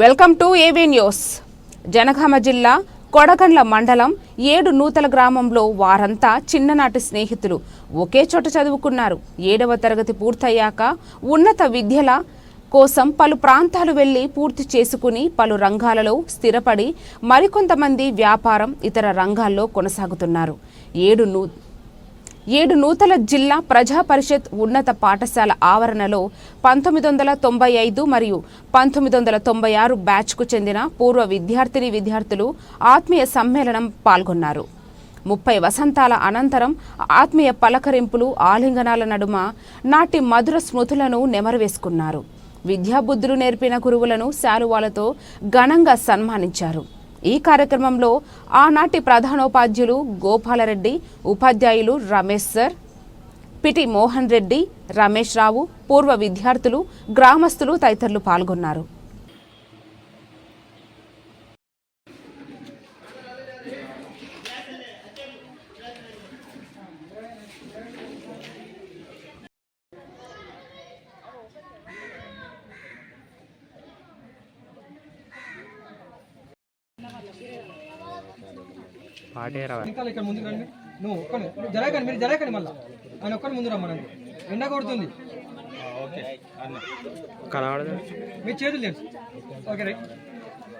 Welcome to AV news. Jangaon జిల్లా కొడగండ్ల మండలం ఏడు నూతల గ్రామంలో వారంతా చిన్ననాటి స్నేహితులు ఒకే చోట చదువుకున్నారు. ఏడవ తరగతి పూర్తయ్యాక ఉన్నత విద్యల కోసం పలు ప్రాంతాలు వెళ్ళి పూర్తి చేసుకుని పలు రంగాలలో స్థిరపడి మరికొంతమంది వ్యాపారం ఇతర రంగాల్లో కొనసాగుతున్నారు. ఏడు నూ ఏడు నూతల జిల్లా ప్రజా పరిషత్ ఉన్నత పాఠశాల ఆవరణలో పంతొమ్మిది వందల తొంభై ఐదు మరియు పంతొమ్మిది వందల తొంభై ఆరు బ్యాచ్కు చెందిన పూర్వ విద్యార్థిని విద్యార్థులు ఆత్మీయ సమ్మేళనం పాల్గొన్నారు. ముప్పై వసంతాల అనంతరం ఆత్మీయ పలకరింపులు ఆలింగనాల నడుమ నాటి మధుర స్మృతులను నెమరవేసుకున్నారు. విద్యాబుద్ధులు నేర్పిన గురువులను శాలువాలతో ఘనంగా సన్మానించారు. ఈ కార్యక్రమంలో ఆనాటి ప్రధానోపాధ్యులు గోపాలరెడ్డి ఉపాధ్యాయులు రమేష్ సర్ పిటి మోహన్ రెడ్డి రమేష్ రావు పూర్వ విద్యార్థులు గ్రామస్తులు తదితరులు పాల్గొన్నారు. పాటేరా ఇంకా ఇక్కడ ముందుకు రండి. నువ్వు ఒక్కని జరగకండి మీరు జరగకండి మళ్ళీ. ఆయన ఒక్కని ముందు రమ్మనండి. ఎండ కొడుతుంది. కనబడదు మీ చేతులు తెలుసు ఓకే రైట్.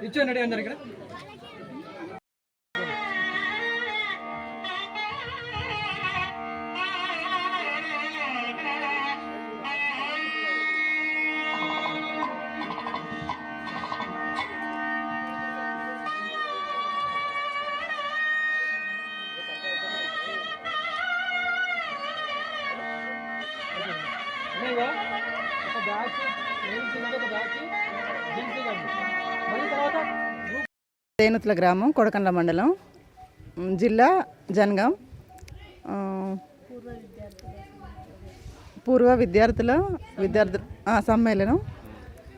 ఇచ్చేయండి అందరు ఇక్కడ. బ్యాచ్ లేడీస్ ఉన్నది ఒక బ్యాచ్ జెంట్స్ ఇవ్వండి మళ్ళీ తర్వాత గ్రూప్ తేనుతుల గ్రామం కొడకండ్ల మండలం జిల్లా జనగాం పూర్వ విద్యార్థుల విద్యార్థు ఆ, సమ్మేళనం.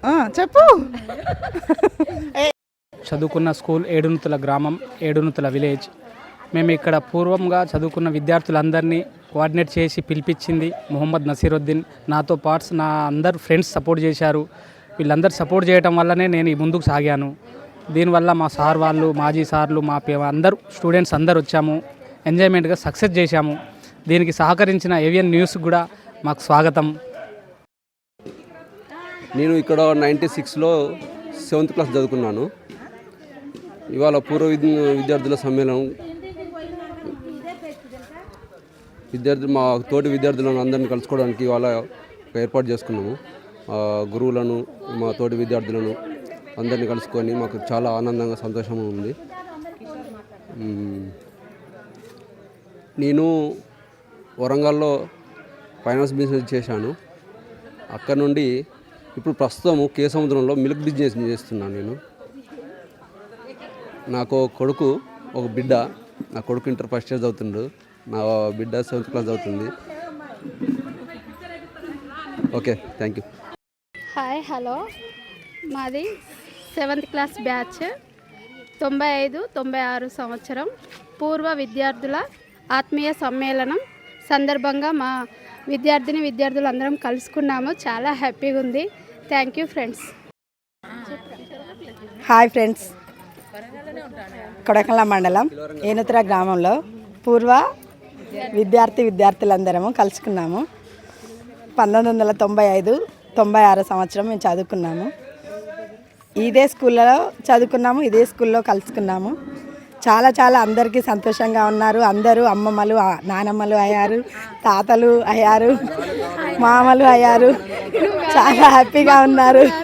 ఆ, చెప్పు! చదువుకున్న స్కూల్ ఏడునుతుల గ్రామం ఏడునుతుల విలేజ్. మేము ఇక్కడ పూర్వంగా చదువుకున్న విద్యార్థులందరినీ కోఆర్డినేట్ చేసి పిలిపించింది మొహమ్మద్ నసీరుద్దీన్. నాతో పాట్స్ నా అందరు ఫ్రెండ్స్ సపోర్ట్ చేశారు. వీళ్ళందరూ సపోర్ట్ చేయడం వల్లనే నేను ఈ ముందుకు సాగాను. దీనివల్ల మా సార్ వాళ్ళు మాజీ సార్లు మా పే అందరూ స్టూడెంట్స్ అందరు వచ్చాము. ఎంజాయ్మెంట్గా సక్సెస్ చేశాము. దీనికి సహకరించిన ఏవియన్ న్యూస్ కూడా మాకు స్వాగతం. నేను ఇక్కడ నైంటీ సిక్స్లో సెవెంత్ క్లాస్ చదువుకున్నాను. ఇవాళ పూర్వ విద్యార్థుల సమ్మేళనం విద్యార్థులు మా తోటి విద్యార్థులను అందరిని కలుసుకోవడానికి ఇవాళ ఏర్పాటు చేసుకున్నాము. గురువులను మా తోటి విద్యార్థులను అందరిని కలుసుకొని మాకు చాలా ఆనందంగా సంతోషంగా ఉంది. నేను వరంగల్లో ఫైనాన్స్ బిజినెస్ చేశాను. అక్కడ నుండి ఇప్పుడు ప్రస్తుతం కే సముద్రంలో మిల్క్ బిజినెస్ చేస్తున్నాను నేను. నాకు కొడుకు ఒక బిడ్డ నా కొడుకు ఇంటర్ ఫస్ట్ ఇయర్ చదువుతుండు. నా బిడ్డ సెవెంత్ క్లాస్ చదువుతుంది. Okay thank you. Hi hello. మాది సెవెంత్ క్లాస్ బ్యాచ్. తొంభై ఐదు తొంభై ఆరు సంవత్సరం. పూర్వ విద్యార్థుల ఆత్మీయ సమ్మేళనం సందర్భంగా మా విద్యార్థిని విద్యార్థులు అందరం కలుసుకున్నాము. చాలా హ్యాపీగా ఉంది. Thank you friends. Hi friends. Kodakandla మండలం ఏనుతుర గ్రామంలో పూర్వ విద్యార్థి విద్యార్థులందరము కలుసుకున్నాము. పంతొమ్మిది వందల తొంభై ఐదు తొంభై ఆరు సంవత్సరం మేము చదువుకున్నాము. ఇదే స్కూల్లో చదువుకున్నాము ఇదే స్కూల్లో కలుసుకున్నాము. చాలా చాలా అందరికీ సంతోషంగా ఉన్నారు. అందరూ అమ్మమ్మలు నానమ్మలు అయ్యారు తాతలు అయ్యారు మామలు అయ్యారు. చాలా హ్యాపీగా ఉన్నారు.